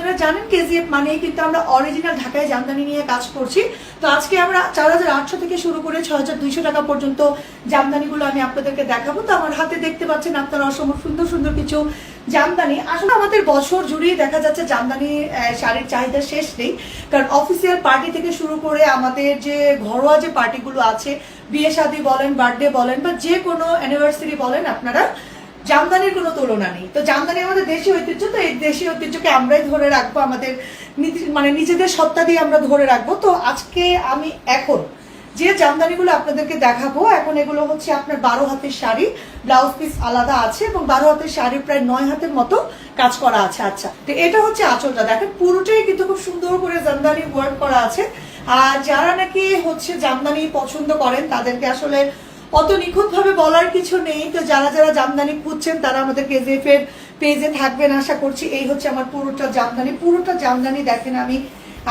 আপনারা জানেন কেজিএফ মানেই কিন্তু আমরা অরিজিনাল ঢাকায় জামদানি নিয়ে কাজ করছি। তো আজকে আমরা চার হাজার আটশো থেকে শুরু করে ছ হাজার দুইশো টাকা পর্যন্ত জামদানিগুলো আমি আপনাদেরকে দেখাবো। তো আমার হাতে দেখতে পাচ্ছেন আপনারা অসম্ভব সুন্দর সুন্দর কিছু জামদানি। আসলে আমাদের বছর জুড়েই দেখা যাচ্ছে জামদানি শাড়ির চাহিদা শেষ নেই। কারণ অফিসিয়াল পার্টি থেকে শুরু করে আমাদের যে ঘরোয়া যে পার্টিগুলো আছে, বিয়ে শাদী বলেন বার্থডে বলেন বা যে কোনো অ্যানিভার্সারি বলেন আপনারা জামদানির কোনো তুলনা নেই। তো জামদানি আমাদের দেশি ঐতিহ্য, তো এই দেশি ঐতিহ্যকে আমরাই ধরে রাখব, আমাদের মানে নিজেদের সত্তা দিয়ে আমরা ধরে রাখব। তো আজকে আমি এখন যে জামদানিগুলো আপনাদেরকে দেখাবো, এখন এগুলো হচ্ছে আপনার বারো হাতের শাড়ি, ব্লাউজ পিস আলাদা আছে এবং বারো হাতের শাড়ি প্রায় নয় হাতের মতো কাজ করা আছে। আচ্ছা তো এটা হচ্ছে আঁচলটা। দেখেন, পুরোটাই কিন্তু খুব সুন্দর করে জামদানি ওয়ার্ক করা আছে। আর যারা নাকি হচ্ছে জামদানি পছন্দ করেন, তাদেরকে আসলে অত নিখুঁত ভাবে বলার কিছু নেই। তো যারা যারা জামদানি খুঁজছেন, তারা আমাদের কেজিএফ এর পেজে থাকবেন আশা করছি। এই হচ্ছে আমার পুরোটা জামদানি। পুরোটা জামদানি দেখেন আমি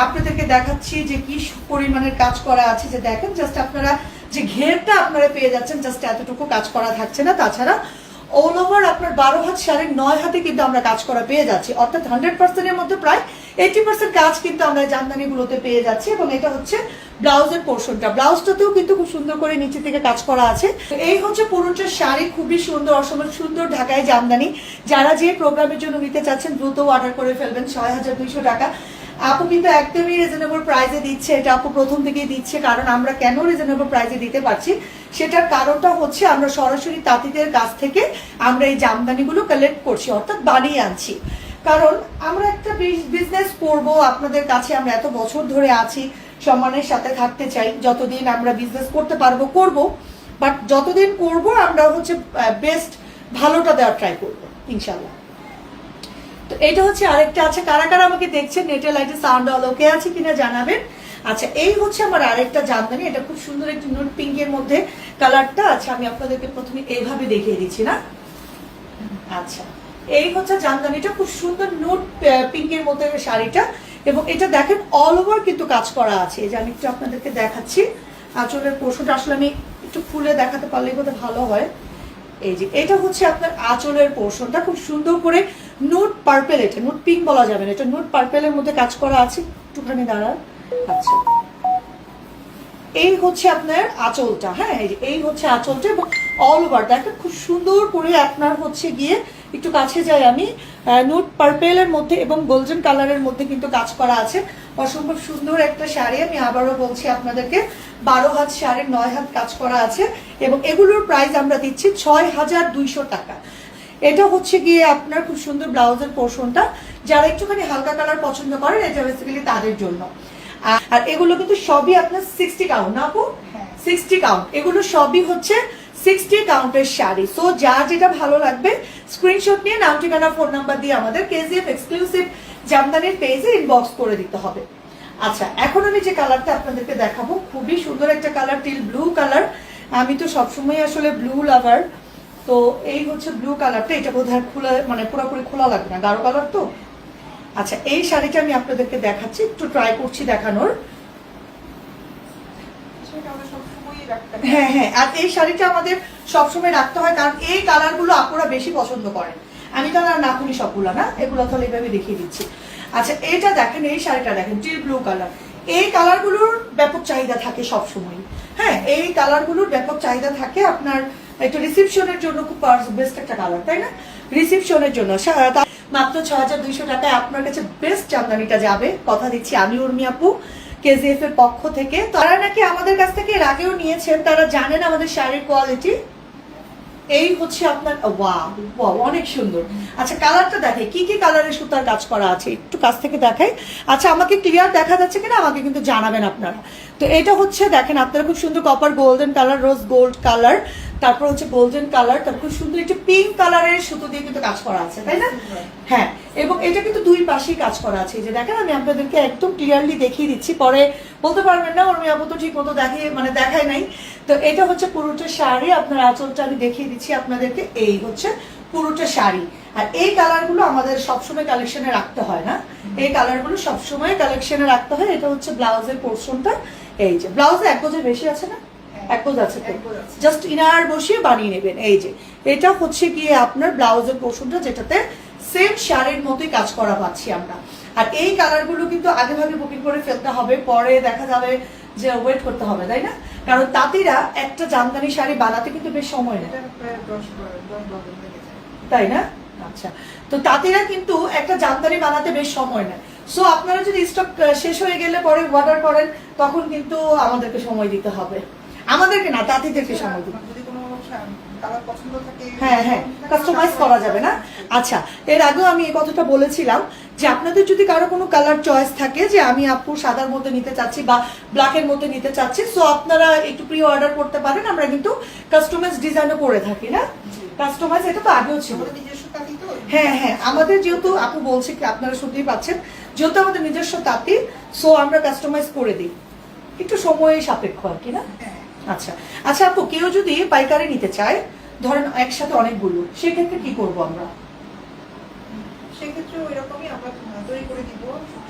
আপনাদেরকে দেখাচ্ছি যে কি পরিমাণের কাজ করা আছে। যে দেখেন জাস্ট আপনারা যে ঘেরটা আপনারা পেয়ে যাচ্ছেন জাস্ট এতটুকু কাজ করা থাকছে না। তাছাড়া অল ওভার আপনার বারো হাত সাড়ে নয় হাতে কিন্তু আমরা কাজ করা পেয়ে যাচ্ছি। অর্থাৎ হান্ড্রেড পার্সেন্টের মধ্যে প্রায় এইটি পার্সেন্ট কাজ কিন্তু আমরা জামদানিগুলোতে পেয়ে যাচ্ছি। এবং এটা হচ্ছে ব্লাউজের পোর্শনটা। ব্লাউজটাতেও কিন্তু খুব সুন্দর করে নিচে থেকে কাজ করা আছে। এই হচ্ছে পুরোটা শাড়ি, খুবই সুন্দর, অসম্ভব সুন্দর ঢাকায় জামদানি। যারা যে প্রোগ্রামের জন্য নিতে চাচ্ছেন, দ্রুত অর্ডার করে ফেলবেন, ছয় হাজার দুইশো টাকা। আপু কিন্তু একদমই রিজনেবল প্রাইসে দিচ্ছে। এটা আপু প্রথম থেকেই দিচ্ছে, কারণ আমরা কেন রিজনেবল প্রাইসে দিতে পারছি? সেটার কারণটা হচ্ছে আমরা সরাসরি তাঁতিদের কাছ থেকে আমরা এই জামদানিগুলো কালেক্ট করছি, অর্থাৎ বানিয়ে আনছি। কারণ আমরা একটা বিজনেস করব, আপনাদের কাছে আমরা এত বছর ধরে আছি। সম্মানের সাথে থাকতে চাই, যতদিন আমরা বিজনেস করতে পারব, করব বাট যতদিন করব, আমরা হচ্ছে বেস্ট ভালোটা দেওয়ার ট্রাই করব ইনশাল্লাহ তো এটা হচ্ছে আরেকটা আছে কারা কারা আমাকে দেখছেন নেটে লাইটে সাউন্ড অল ওকে আছে কিনা জানাবেন। আচ্ছা এই হচ্ছে আমার আরেকটা জামদানি, এটা খুব সুন্দর একটি নোট পিঙ্কের মধ্যে কালারটা আচ্ছা আমি আপনাদেরকে প্রথমে এইভাবে দেখিয়ে দিচ্ছি না। আচ্ছা এই হচ্ছে জামদানিটা, খুব সুন্দর নোট পিঙ্কের মধ্যে শাড়িটা। এবং এটা দেখেন অল ওভার কিন্তু কাজ করা আছে। যে আমি একটু আপনাদেরকে দেখাচ্ছি। আঁচলের পোষণটা আসলে আমি একটু খুলে দেখাতে পারলে বোধহয় ভালো হয়। এই যে এটা হচ্ছে আপনার আঁচলের পোর্শনটা। খুব সুন্দর করে নোট পার্পেল এটা, নোট পিঙ্ক বলা যাবে না। এটা নোট পার্পেলের মধ্যে কাজ করা আছে। একটুখানি দাঁড়ান। আচ্ছা। এই হচ্ছে আপনার আঁচলটা হ্যাঁ এই হচ্ছে আঁচলটা এবং অল ওভার দেখেন খুব সুন্দর করে আপনার হচ্ছে গিয়ে একটু কাছে যাই আমি নোট পার্পেলের মধ্যে এবং গোল্ডেন কালারের মধ্যে কিন্তু কাজ করা আছে। অসম্ভব সুন্দর একটা শাড়ি, আমি আবারও বলছি আপনাদেরকে, বারো হাত শাড়ির নয় হাত কাজ করা আছে এবং এগুলোর প্রাইস আমরা দিচ্ছি ছয় হাজার দুইশো টাকা। এটা হচ্ছে গিয়ে আপনার খুব সুন্দর ব্লাউজের পোর্শনটা যারা একটুখানি হালকা কালার পছন্দ করেন, এটা বেসিক্যালি তাদের জন্য। আর- এগুলো কিন্তু সবই আপনার সিক্সটি কাউন্ট না আপু? সিক্সটি কাউন্ট এগুলো সবই হচ্ছে সিক্সটি কাউন্টের শাড়ি। সো যার যেটা ভালো লাগবে স্ক্রিনশট নিয়ে নাম ঠিকানা ফোন নাম্বার দিয়ে আমাদের কেজিএফ এক্সক্লুসিভ জামদানির পেজে ইনবক্স করে দিতে হবে। আচ্ছা এখন আমি যে কালারটা আপনাদেরকে দেখাবো খুবই সুন্দর একটা কালার টিল ব্লু কালার আমি তো সবসময় আসলে ব্লু লাভার তো এই হচ্ছে ব্লু কালারটা এটা বোধহয় খোলা মানে পুরোপুরি খোলা লাগবে না। গাঢ় কালার তো? আচ্ছা এই শাড়িটা আমি আপনাদেরকে দেখাচ্ছি একটু ট্রাই করছি দেখানোর। হ্যাঁ হ্যাঁ আর এই শাড়িটা আমাদের সবসময় রাখতে হয় কারণ এই কালারগুলো বেশি পছন্দ করেন। আমি তো আর না করি সবগুলো না এগুলো তাহলে এইভাবে দেখিয়ে দিচ্ছি। আচ্ছা এটা দেখেন এই শাড়িটা দেখেন টিল ব্লু কালার এই কালারগুলোর ব্যাপক চাহিদা থাকে সবসময় হ্যাঁ এই কালারগুলোর ব্যাপক চাহিদা থাকে আপনার একটু রিসিপশনের জন্য খুব বেস্ট একটা কালার তাই না? রিসিপশনের জন্য। মাত্র ছ হাজার দুইশো টাকায় আপনার কাছে বেস্ট জামদানিটা যাবে। কথা দিচ্ছি আমি, উর্মি আপু কেজিএফ এর পক্ষ থেকে। তারা নাকি আমাদের কাছ থেকে এর আগেও নিয়েছেন, তারা জানেন আমাদের শাড়ির কোয়ালিটি এই হচ্ছে আপনার ওয়াও ওয়াও অনেক সুন্দর। আচ্ছা কালারটা দেখে কি কি কালারের সুতার কাজ করা আছে? একটু কাছ থেকে দেখাই। আচ্ছা আমাকে ক্লিয়ার দেখা যাচ্ছে কিনা? আমাকে কিন্তু জানাবেন আপনারা। তো এটা হচ্ছে, দেখেন, আপনারা খুব সুন্দর copper golden colour rose gold colour তারপর হচ্ছে গোল্ডেন কালার তারপর খুব সুন্দর একটু পিঙ্ক কালারের সুতো দিয়ে কিন্তু কাজ করা আছে, তাই না? হ্যাঁ এবং এটা কিন্তু দুই পাশেই কাজ করা আছে। যে দেখেন, আমি আপনাদেরকে একদম ক্লিয়ারলি দেখিয়ে দিচ্ছি। পরে বলতে পারবেন না উর্মি আপু তো ঠিক মতো দেখে মানে দেখায় নাই। তো এটা হচ্ছে পুরোটা শাড়ি। আপনার আঁচলটা আমি দেখিয়ে দিচ্ছি আপনাদেরকে। এই হচ্ছে পুরোটা শাড়ি। আর এই কালারগুলো আমাদের সবসময় কালেকশনে রাখতে হয় না। এই কালারগুলো সবসময় কালেকশনে রাখতে হয়। এটা হচ্ছে ব্লাউজের পোর্শনটা এই যে, ব্লাউজে এক গজের বেশি আছে না? এক গজ আছে তো। জাস্ট ইনার বসিয়ে বানিয়ে নেবেন এই যে। এটা হচ্ছে গিয়ে আপনার ব্লাউজের পোর্শনটা যেটাতে সেম শাড়ির মতোই কাজ করা পাচ্ছি আমরা। আর এই কালারগুলো কিন্তু আগে ভাগে বুকিং করে ফেলতে হবে পরে দেখা যাবে যে ওয়েট করতে হবে তাই না? কারণ তাঁতিরা একটা জামদানি শাড়ি বানাতে কিন্তু বেশ সময় নেয়। তাই না? আচ্ছা। তো তাঁতিরা কিন্তু একটা জামদানি বানাতে বেশ সময় নেয়। সো আপনারা যদি স্টক শেষ হয়ে গেলে পরে অর্ডার করেন তখন কিন্তু আমাদেরকে সময় দিতে হবে। আমাদেরকে না তাঁতিদেরকে সময় পছন্দ থাকে হ্যাঁ হ্যাঁ কাস্টমাইজ করা যাবে না। আচ্ছা এর আগেও আমি এই কথাটা বলেছিলাম যে আপনাদের যদি কারও কোনো কালার চয়েস থাকে যে আমি আপু সাদার মধ্যে নিতে চাচ্ছি বা ব্ল্যাকের মধ্যে নিতে চাচ্ছি সো আপনারা একটু প্রি অর্ডার করতে পারেন আমরা কিন্তু কাস্টমাইজ ডিজাইনও করে থাকি না? কাস্টমাইজ এটা তো আগেও ছিল। হ্যাঁ হ্যাঁ আমাদের যেহেতু আপু বলছে কি আপনারা শুনতেই পাচ্ছেন যেহেতু আমাদের নিজস্ব তাঁতি সো আমরা কাস্টমাইজ করে দিই। একটু সময় সাপেক্ষ আর কি না? হ্যাঁ আচ্ছা। আচ্ছা আপু কেউ যদি পাইকারি নিতে চায় ধরেন একসাথে অনেকগুলো সেক্ষেত্রে কি করব আমরা? সেক্ষেত্রে ওই রকমই আমরা তৈরি করে দিব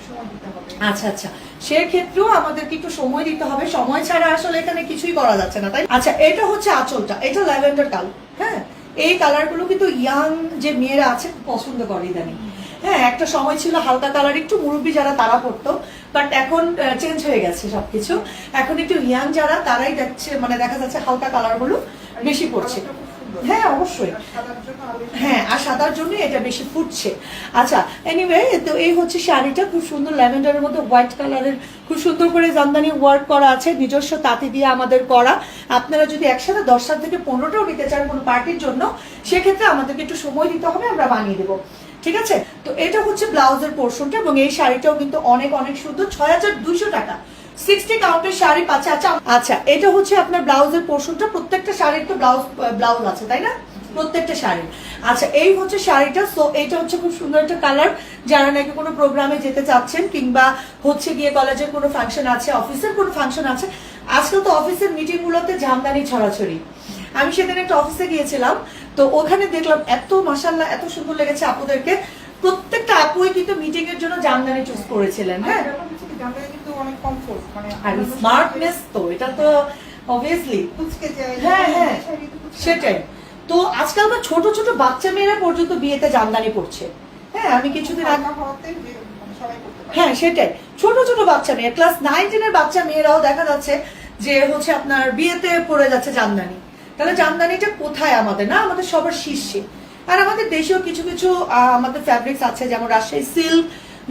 সময় দিতে হবে। আচ্ছা আচ্ছা। সেক্ষেত্রেও আমাদেরকে একটু সময় দিতে হবে। সময় ছাড়া আসলে এখানে কিছুই করা যাচ্ছে না তাই আচ্ছা এটা হচ্ছে আঁচলটা এটা ল্যাভেন্ডার কালার হ্যাঁ? এই কালারগুলো কিন্তু ইয়াং যে মেয়েরা আছে পছন্দ করে ইদানিং। হ্যাঁ একটা সময় ছিল হালকা কালার একটু মুরব্বী যারা তারা পড়তো বাট এখন চেঞ্জ হয়ে গেছে সবকিছু। এখন একটু ইয়াং যারা তারাই দেখছে মানে দেখা যাচ্ছে হালকা কালারগুলো বেশি পড়ছে। হ্যাঁ অবশ্যই। হ্যাঁ আর সাদার জন্য এটা বেশি ফুটছে। আচ্ছা এনিওয়ে তো এই হচ্ছে শাড়িটা খুব সুন্দর ল্যাভেন্ডারের মধ্যে হোয়াইট কালারের খুব সুন্দর করে জামদানি ওয়ার্ক করা আছে নিজস্ব তাঁতি দিয়ে আমাদের করা। আপনারা যদি একসাথে দশটা থেকে পনেরোটাও নিতে চান কোনো পার্টির জন্য সেক্ষেত্রে আমাদেরকে একটু সময় দিতে হবে আমরা বানিয়ে দেবো। ঠিক আছে? তো এটা হচ্ছে ব্লাউজের পোর্শনটা এবং এই শাড়িটাও কিন্তু অনেক অনেক সুন্দর। ছয় হাজার দুইশো টাকা। সিক্সটি কাউন্টের শাড়ি পাচ্ছে। আচ্ছা আচ্ছা এটা হচ্ছে আপনার ব্লাউজের পোর্শনটা প্রত্যেকটা শাড়ির তো ব্লাউজ ব্লাউজ আছে, তাই না? প্রত্যেকটা শাড়ি আচ্ছা এই হচ্ছে শাড়িটা। সো এইটা হচ্ছে খুব সুন্দর একটা কালার যারা নাকি কোনো প্রোগ্রামে যেতে চাচ্ছেন কিংবা হচ্ছে গিয়ে কলেজের কোনো ফাংশন আছে অফিসের কোনো ফাংশন আছে, আজকাল তো অফিসের মিটিং গুলোতে জামদানি ছড়াছড়ি। আমি সেদিন একটা অফিসে গিয়েছিলাম। তো ওখানে দেখলাম এত মাসাল্লাহ এত সুন্দর লেগেছে আপুদেরকে। প্রত্যেকটা আপুই কিন্তু মিটিং এর জন্য জামদানি চুজ করেছিলেন হ্যাঁ? আর স্মার্টনেস তো এটা তো অবভিয়াসলি হ্যাঁ, হ্যাঁ। সেটাই। তো আজকাল তো ছোট ছোট বাচ্চা মেয়েরা পর্যন্ত বিয়েতে জামদানি পড়ছে হ্যাঁ আমি কিছুদিন মানে। হ্যাঁ সেটাই। ছোট ছোট বাচ্চা মেয়ে ক্লাস নাইন টেনের বাচ্চা মেয়েরাও দেখা যাচ্ছে যে হচ্ছে আপনার বিয়েতে পড়ে যাচ্ছে জামদানি। তাহলে জামদানিটা কোথায় আমাদের? না, আমাদের সবার শীর্ষে। আর আমাদের দেশেও কিছু কিছু আমাদের ফ্যাব্রিক্স আছে, যেমন রাজশাহী সিল্ক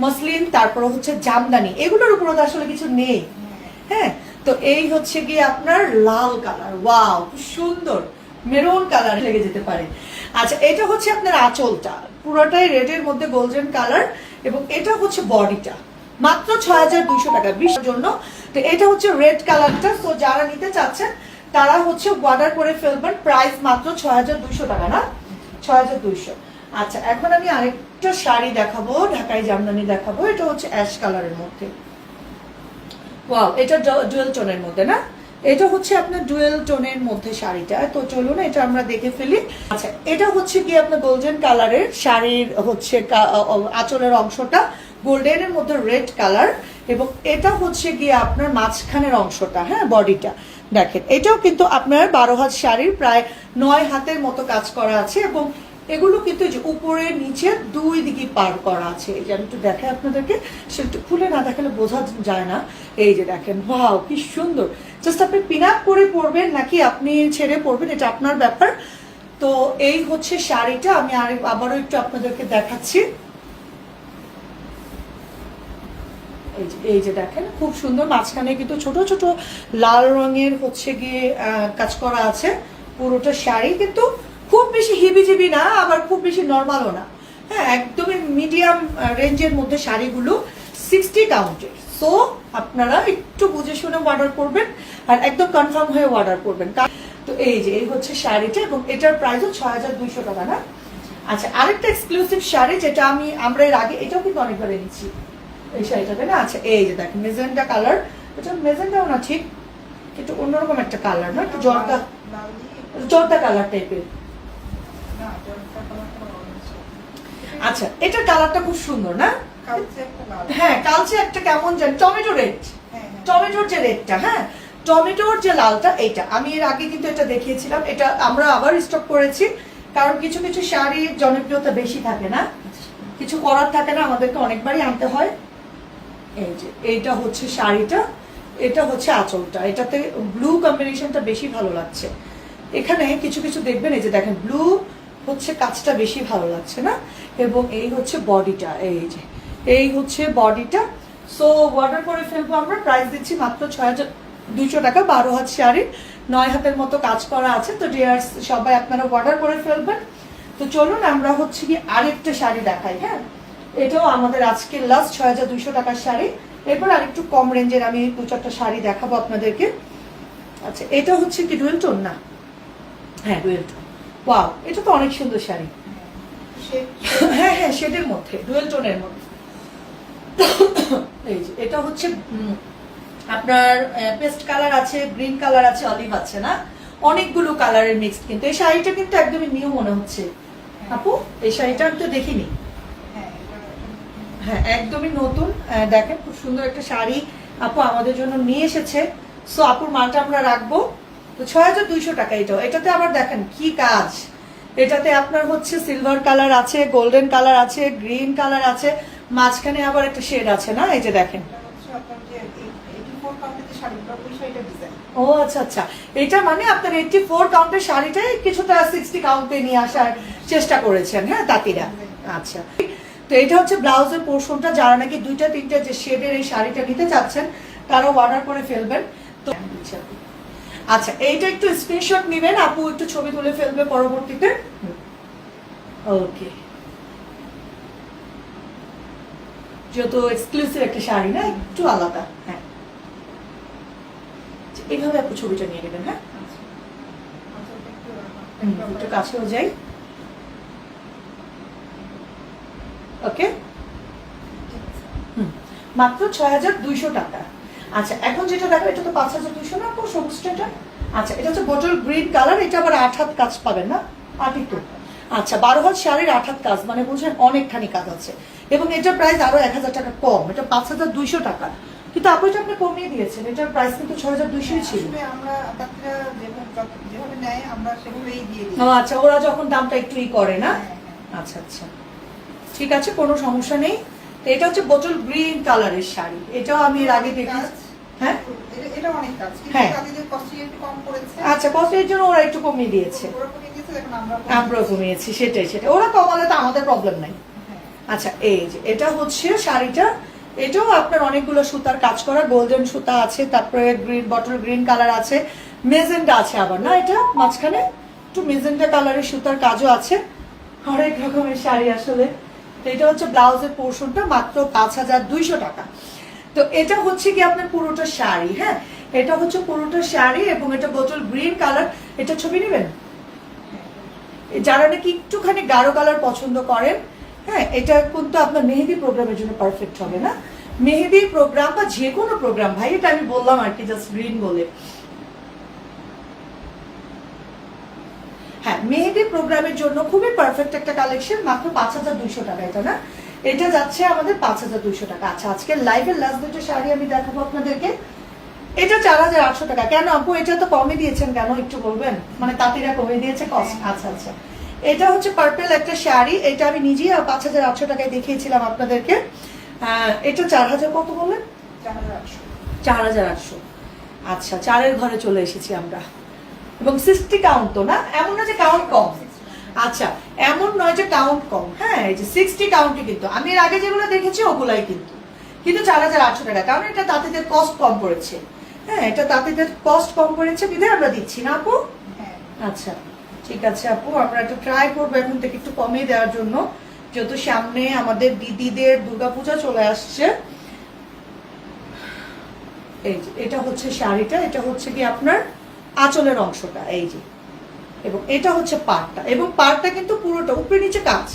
মসলিন তারপর হচ্ছে জামদানি। এগুলোর উপরও তো আসলে কিছু নেই। হ্যাঁ তো এই হচ্ছে গিয়ে আপনার লাল কালার ওয়াও খুব সুন্দর। মেরুন কালার লেগে যেতে পারে। আচ্ছা এটা হচ্ছে আপনার আঁচলটা। পুরোটাই রেডের মধ্যে গোল্ডেন কালার এবং এটা হচ্ছে বডিটা মাত্র ছয় হাজার দুইশো টাকা। বিশের জন্য। তো এটা হচ্ছে রেড কালারটা তো যারা নিতে চাচ্ছেন তারা হচ্ছে অর্ডার করে ফেলবেন প্রাইস মাত্র ছয় হাজার দুইশো টাকা, না? ছয় হাজার দুইশো। আচ্ছা এখন আমি আরেকটা শাড়ি দেখাবো, ঢাকাই জামদানি দেখাবো। এটা হচ্ছে অ্যাশ কালারের মধ্যে। ওয়াও এটা টোনের মধ্যে, না? এটা হচ্ছে আপনার টোনের মধ্যে শাড়িটা। তো চলুন, এটা আমরা দেখে ফেলি। আচ্ছা এটা হচ্ছে কি আপনার গোল্ডেন কালারের শাড়ির হচ্ছে আঁচলের অংশটা? গোল্ডেনের মধ্যে রেড কালার এবং এটা হচ্ছে গিয়ে আপনার মাঝখানের অংশটা হ্যাঁ বডিটা দেখেন, এটাও কিন্তু আপনার বারো হাত শাড়ির প্রায় নয় হাতের মতো কাজ করা আছে এবং এগুলো কিন্তু উপরে, নিচে দুই দিকে পার করা আছে। এই যে আমি একটু দেখাই আপনাদেরকে সে একটু খুলে না দেখালে বোঝা যায় না। এই যে দেখেন ভাও কি সুন্দর। জাস্ট আপনি পিন আপ করে পরবেন নাকি আপনি ছেড়ে পরবেন, এটা আপনার ব্যাপার। তো এই হচ্ছে শাড়িটা, আমি আর আবারও একটু আপনাদেরকে দেখাচ্ছি। এই যে দেখেন, খুব সুন্দর। মাঝখানে কিন্তু ছোট ছোট লাল রঙের হচ্ছে গিয়ে কাজ করা আছে। পুরোটা শাড়ি কিন্তু খুব বেশি হিবিজিবি না, আবার খুব বেশি নর্মালও না। হ্যাঁ একদমই মিডিয়াম রেঞ্জের মধ্যে শাড়িগুলো সিক্সটি কাউন্টের সো আপনারা একটু বুঝে শুনে অর্ডার করবেন আর একদম কনফার্ম হয়ে অর্ডার করবেন। তো এই যে, এই হচ্ছে শাড়িটা এবং এটার প্রাইসও ছয় হাজার দুইশো টাকা না? আচ্ছা আরেকটা এক্সক্লুসিভ শাড়ি যেটা আমি, আমরা এর আগে, এটাও কিন্তু অনেকবার এনেছি। এই শাড়িটাতে না? আচ্ছা এই যে দেখেন মেজেন্টা কালার এটা মেজেন্টাও না ঠিক একটু অন্যরকম একটা কালার না? একটু জর্দা জর্দা কালার টাইপের। আচ্ছা এটার কালারটা খুব সুন্দর না। হ্যাঁ কালচে একটা কেমন জানি টমেটো রেড হ্যাঁ, হ্যাঁ। টমেটোর যে রেডটা হ্যাঁ? টমেটোর যে লালটা এইটা। আমি এর আগে কিন্তু এটা দেখিয়েছিলাম এটা আমরা আবার স্টক করেছি কারণ কিছু কিছু শাড়ির জনপ্রিয়তা বেশি থাকে না? কিছু করার থাকে না আমাদেরকে অনেকবারই আনতে হয়। এই যে, এইটা হচ্ছে শাড়িটা, এটা হচ্ছে আঁচলটা। এটাতে ব্লু কম্বিনেশনটা বেশি ভালো লাগছে। এখানে কিছু কিছু দেখবেন, এই যে দেখেন ব্লু হচ্ছে কাজটা বেশি ভালো লাগছে না? এবং এই হচ্ছে বডিটা এই যে, এই হচ্ছে বডিটা সো অর্ডার করে ফেলব আমরা প্রাইস দিচ্ছি মাত্র ছয় হাজার দুইশো টাকা, বারো হাত শাড়ি, নয় হাতের মতো কাজ করা আছে। তো ডিয়ার্স সবাই আপনারা অর্ডার করে ফেলবেন। তো, চলুন আমরা হচ্ছে কি আরেকটা শাড়ি দেখাই হ্যাঁ? এটাও আমাদের আজকের লাস্ট ছয় হাজার দুইশো টাকার শাড়ি। এরপর আরেকটু কম রেঞ্জের আমি দু চারটা শাড়ি দেখাবো আপনাদেরকে। আচ্ছা এটা হচ্ছে কি ডুয়েল টোন না? হ্যাঁ ডুয়েল টোন এটা তো অনেক সুন্দর শাড়ি। হ্যাঁ হ্যাঁ শেডের মধ্যে ডুয়েল টোনের মধ্যে। এই যে, এটা হচ্ছে আপনার পেস্ট কালার আছে গ্রিন কালার আছে অলিভ আছে না? অনেকগুলো কালারের মিক্সড কিন্তু এই শাড়িটা কিন্তু একদমই নিউ মনে হচ্ছে। আপু, এই শাড়িটা আমি তো দেখিনি। হ্যাঁ একদমই নতুন। দেখেন খুব সুন্দর একটা শাড়ি আপু আমাদের জন্য নিয়ে এসেছে। সো আপুর মালটা আমরা রাখব। তো ছয় হাজার দুইশো টাকা এটাও। এটাতে আবার দেখেন কি কাজ। এটাতে আপনার হচ্ছে সিলভার কালার আছে গোল্ডেন কালার আছে গ্রিন কালার আছে। মাঝখানে আবার একটা শেড আছে না? এই যে দেখেন। এটা হচ্ছে আপনার যে এই- 84 কাউন্টের যে শাড়িগুলো, ওই শাড়িটার design। ও আচ্ছা আচ্ছা। এটা মানে আপনার এইটটি ফোর কাউন্টের শাড়িটাই কিছুটা সিক্সটি কাউন্টে নিয়ে আসার চেষ্টা করেছেন হ্যাঁ তাঁতিরা। আচ্ছা। তো এটা হচ্ছে ব্লাউজের পোর্শনটা যারা নাকি দুইটা তিনটা যে শেডের এই শাড়িটা নিতে চাচ্ছেন তারাও অর্ডার করে ফেলবেন। তো আচ্ছা এইটা একটু স্ক্রিনশট নেবেন আপু একটু ছবি তুলে ফেলবে পরবর্তীতে। ওকে যেহেতু এক্সক্লুসিভ একটা শাড়ি না একটু আলাদা হ্যাঁ। এইভাবে আপু ছবিটা নিয়ে নেবেন হ্যাঁ? আচ্ছা। আচ্ছা, একটু কাছেও যাই। ওকে? হুম, মাত্র ছয় হাজার দুইশো টাকা। আচ্ছা এখন যেটা দেখো এটা তো পাঁচ হাজার দুইশো না? কোন সবুজটা? আচ্ছা এটা হচ্ছে বটল গ্রিন কালার এটা আবার আট হাত কাজ পাবেন না? আটই তো। আচ্ছা বারো হাত শাড়ির আট হাত কাজ মানে বুঝলেন অনেকখানি কাজ আছে। এবং এটার প্রাইস আরও এক হাজার টাকা কম এটা পাঁচ হাজার দুইশো টাকা। কিন্তু আপনি এটা আপনি কমিয়ে দিয়েছেন এটার প্রাইস কিন্তু ছয় হাজার দুইশোই ছিল। আমরা যেভাবে নেয়, আমরা সেভাবেই দিয়ে দিই। ও আচ্ছা ওরা যখন দামটা একটু ই করে না? হ্যাঁ, হ্যাঁ। আচ্ছা আচ্ছা। ঠিক আছে কোনো সমস্যা নেই। তো এটা হচ্ছে বোতল গ্রিন কালারের শাড়ি। এটাও আমি এর আগে দেখি। হ্যাঁ? এটা- এটা অনেক কাজ। কিন্তু হ্যাঁ। আচ্ছা জন্য ওরা একটু কমিয়ে দিয়েছে। আমরাও কমিয়েছি সেটাই সেটাই। ওরা কমালে তো আমাদের প্রবলেম নাই। হ্যাঁ। আচ্ছা এই যে এটা হচ্ছে শাড়িটা। এটাও আপনার অনেকগুলো সুতার কাজ করা। গোল্ডেন সুতা আছে তারপরে গ্রিন বটল গ্রিন কালার আছে। মেজেন্ডা আছে আবার না এটা? মাঝখানে? একটু মেজেন্ডা কালারের সুতার কাজও আছে। হরেক রকমের শাড়ি আসলে। তো এটা হচ্ছে ব্লাউজের পোর্শনটা মাত্র পাঁচ হাজার দুইশো টাকা। তো এটা হচ্ছে কি আপনার পুরোটা শাড়ি হ্যাঁ? এটা হচ্ছে পুরোটা শাড়ি এবং এটা বোতল গ্রিন কালার। এটা ছবি নেবেন? যারা নাকি একটুখানি গাঢ় কালার পছন্দ করেন হ্যাঁ এটা কিন্তু আপনার মেহেদি প্রোগ্রামের জন্য পারফেক্ট হবে না। মেহেদি প্রোগ্রাম বা যে কোনো প্রোগ্রাম ভাই, এটা আমি বললাম আর কি জাস্ট গ্রিন বলে। হ্যাঁ মেহেদি প্রোগ্রামের জন্য খুবই পারফেক্ট একটা কালেকশন মাত্র পাঁচ হাজার দুইশো টাকা এটা না? এটা যাচ্ছে আমাদের পাঁচ হাজার দুইশো টাকা। আচ্ছা আজকে লাইভের লাস্ট দুটো শাড়ি আমি দেখাবো আপনাদেরকে। এটা চার হাজার আটশো টাকা। কেন আপু এটা তো কমে দিয়েছেন কেন একটু বলবেন? মানে তাঁতিরা কমে দিয়েছে কস্ট আচ্ছা আচ্ছা। এটা হচ্ছে পার্পেল একটা শাড়ি। এটা আমি নিজেই পাঁচ হাজার আটশো টাকায় দেখিয়েছিলাম আপনাদেরকে। এটা চার হাজার কত বললেন? চার হাজার আটশো। চার হাজার আটশো। আচ্ছা চারের ঘরে চলে এসেছি আমরা। এবং সিক্সটি কাউন্ট তো না? এমন না যে কাউন্ট কম। আচ্ছা এমন নয় যে কাউন্ট কম। হ্যাঁ এই যে সিক্সটি কাউন্টই কিন্তু। আমি এর আগে যেগুলো দেখেছি ওগুলাই কিন্তু। কিন্তু চার হাজার আটশো টাকা। কারণ এটা তাঁতিদের কস্ট কম পড়েছে। হ্যাঁ এটা তাঁতিদের কস্ট কম পড়েছে বিধায় আমরা দিচ্ছি না আপু? হ্যাঁ। আচ্ছা ঠিক আছে আপু। আমরা একটু ট্রাই করব এখন থেকে একটু কমিয়ে দেওয়ার জন্য। যেহেতু সামনে আমাদের দিদিদের দুর্গাপূজা চলে আসছে। এই এটা হচ্ছে শাড়িটা এটা হচ্ছে কি আপনার? আঁচলের অংশটা, এই যে। এবং এটা হচ্ছে পাড়টা এবং পাড়টা কিন্তু পুরোটা উপরে নিচে কাজ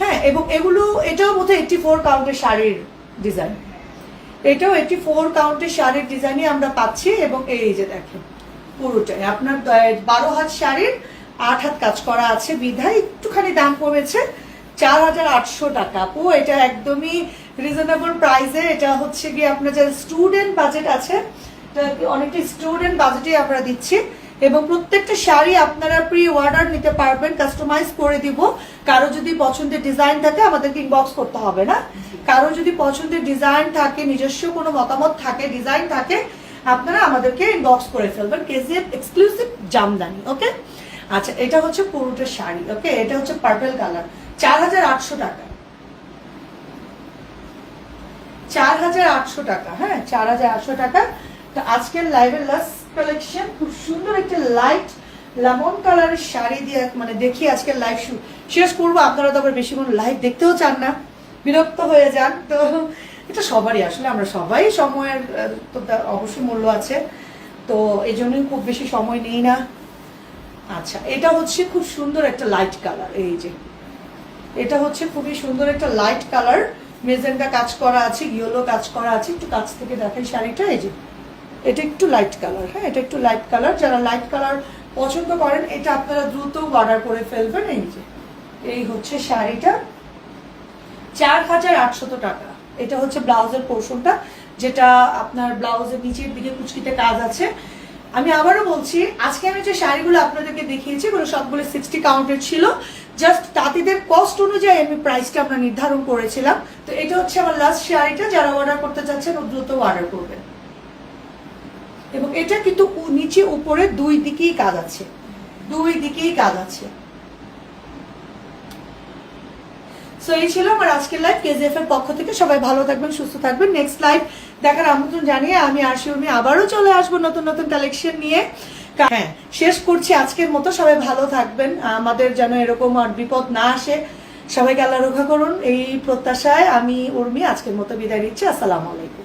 হ্যাঁ এবং এগুলো, এটাও বোধহয় এইটটি ফোর কাউন্টের শাড়ির ডিজাইন এটাও এইটটি ফোর কাউন্টের শাড়ির ডিজাইনই আমরা পাচ্ছি এবং এই যে দেখেন, পুরোটাই। আপনার বারো হাত শাড়ির, আট হাত কাজ করা আছে বিধায় একটুখানি দাম কমেছে, চার হাজার আটশো টাকা। আপু, এটা একদমই রিজনেবল প্রাইসে এটা হচ্ছে গিয়ে আপনার যে স্টুডেন্ট বাজেট আছে অনেকটা স্টুডেন্ট বাজেটে আমরা দিচ্ছি এবং প্রত্যেকটা শাড়ি আপনারা প্রি অর্ডার নিতে পারবেন কাস্টমাইজ করে দিব। কারও যদি পছন্দের ডিজাইন থাকে, আমাদেরকে ইনবক্স করতে হবে না। কারও যদি পছন্দের ডিজাইন থাকে, নিজস্ব কোনো মতামত থাকে ডিজাইন থাকে, আপনারা আমাদেরকে ইনবক্স করে ফেলবেন। KGF exclusive jamdani, okay? আচ্ছা এটা হচ্ছে পুরোটা শাড়ি, ওকে? এটা হচ্ছে পার্পেল কালার চার হাজার আটশো টাকা। চার হাজার আটশো টাকা হ্যাঁ? চার হাজার আটশো টাকা। তো আজকের লাইভের লাস্ট কালেকশন খুব সুন্দর একটা লাইট লেমন কালারের শাড়ি দিয়ে মানে দেখি আজকের লাইভ শেষ করব, আপনারা তো আবার বেশি কোনো লাইভ দেখতেও চান না। বিরক্ত হয়ে যান, তো এটা সবারই, আসলে আমরা সবাই সময়ের তো অবশ্যই মূল্য আছে। তো এই জন্যই খুব বেশি সময় নেই না। আচ্ছা এটা হচ্ছে খুব সুন্দর একটা লাইট কালার এই যে। এটা হচ্ছে খুবই সুন্দর একটা লাইট কালার মেজেন্টা কাজ করা আছে ইয়েলো কাজ করা আছে, একটু কাছ থেকে দেখাই শাড়িটা, এই যে। এটা একটু লাইট কালার হ্যাঁ? এটা একটু লাইট কালার যারা লাইট কালার পছন্দ করেন, এটা আপনারা দ্রুত অর্ডার করে ফেলবেন। এই যে, এই হচ্ছে শাড়িটা। চার হাজার আটশত টাকা। এটা হচ্ছে ব্লাউজের পোর্শনটা যেটা আপনার ব্লাউজের নিচের দিকে কুচকিতে কাজ আছে। আমি আবারও বলছি, আজকে আমি যে শাড়িগুলো আপনাদেরকে দেখিয়েছি ওগুলো সবগুলো সিক্সটি কাউন্টের ছিল। জাস্ট তাঁতিদের কস্ট অনুযায়ী আমি প্রাইসটা আমরা নির্ধারণ করেছিলাম। তো এটা হচ্ছে আমার লাস্ট শাড়িটা, যারা অর্ডার করতে চাচ্ছেন, ও দ্রুত অর্ডার করবেন। এবং এটা কিন্তু নিচে উপরে দুই দিকেই কাজ আছে। দুই দিকেই কাজ আছে। সো এই ছিল আমার আজকের লাইভ কেজিএফ এর পক্ষ থেকে। সবাই ভালো থাকবেন, সুস্থ থাকবেন। নেক্সট লাইভ দেখার আমন্ত্রণ জানিয়ে আমি আশি উর্মি আবারও চলে আসব নতুন নতুন কালেকশন নিয়ে। হ্যাঁ শেষ করছি আজকের মতো। সবাই ভালো থাকবেন। আমাদের যেন এরকম আর বিপদ না আসে। সবাইকে আল্লাহ রক্ষা করুন। এই প্রত্যাশায় আমি উর্মি আজকের মতো বিদায় নিচ্ছি। আসসালামু আলাইকুম।